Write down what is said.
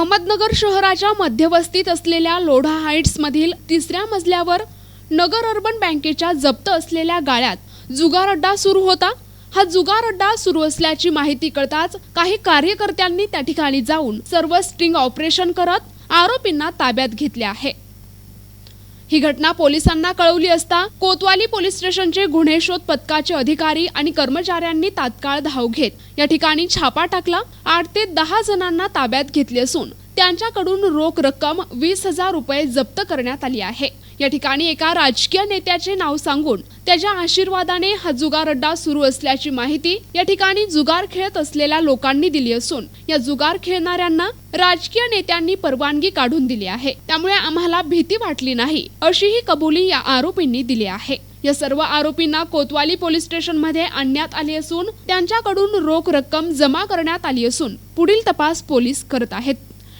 अहमदनगर शहराच्या मध्यवस्तीत असलेल्या लोढा हाईट्स मधील तिसऱ्या मजल्यावर नगर अर्बन बँकेच्या जप्त असलेल्या गाळ्यात जुगार अड्डा सुरू होता. हा जुगार अड्डा सुरू असल्याची माहिती कळताच काही कार्यकर्त्यांनी त्या ठिकाणी जाऊन सर्व स्ट्रिंग ऑपरेशन करत आरोपींना ताब्यात घेतले आहे. ही घटना पोलिसांना कळवली असता कोतवाली पोलीस स्टेशनचे गुन्हे शोध पथकाचे अधिकारी आणि कर्मचाऱ्यांनी तात्काळ धाव घेत. या ठिकाणी छापा टाकला आठ ते दहा जणांना ताब्यात घेतले असून त्यांच्याकडून रोख रक्कम वीस हजार रुपये जप्त करण्यात आली आहे. या ठिकाणी एका राजकीय नेत्याचे नाव सांगून त्याच्या आशीर्वादाने हा जुगार अड्डा सुरू असल्याची माहिती या ठिकाणी जुगार खेळत असलेल्या लोकांनी दिली असून या जुगार खेळणाऱ्यांना राजकीय नेत्यांनी परवानगी काढून दिली आहे. त्यामुळे आम्हाला भीती वाटली नाही अशीही कबुली या आरोपींनी दिली आहे. या सर्व आरोपींना कोतवाली पोलीस स्टेशनमध्ये आणण्यात आले असून त्यांच्याकडून रोख रक्कम जमा करण्यात आली असून पुढील तपास पोलीस करत आहेत.